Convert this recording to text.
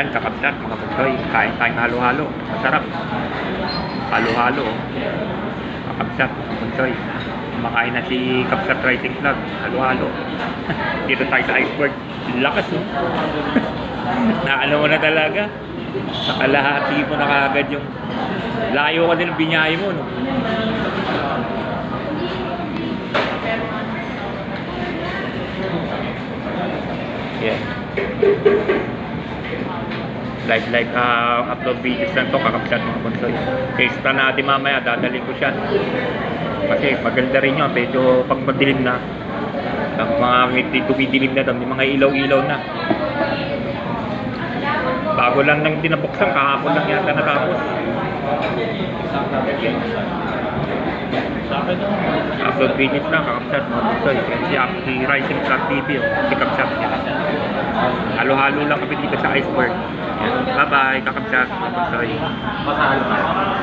Yan, kakapsat, mga bunsoy. Kain tayong halo-halo. Masarap. Halo-halo. oh. Kakapsat, mga bunsoy. Makain na si Kapsat Rising Club. Halo-halo. Dito tayo sa iceberg. Lakas, no? Naano mo na talaga. Sa kalahati mo na kagad yung layo ka din ng binyahe mo, no? Yeah. Live live uh, upload videos lang to kakapsat mga konsoy. Testa natin mamaya, dadalhin ko siya. Kasi maganda rin yun, medyo pag madilim na. Ang mga ngiti dumidilim na may mga ilaw-ilaw na. Bago lang nang dinabuksan, kahapon lang yata natapos. Upload videos lang, kakapsat mga konsoy. Si, si Rising Club TV, oh, si Kapsat niya. Halo-halo lang kami dito sa iceberg. Yan. Bye-bye, mga konsoy.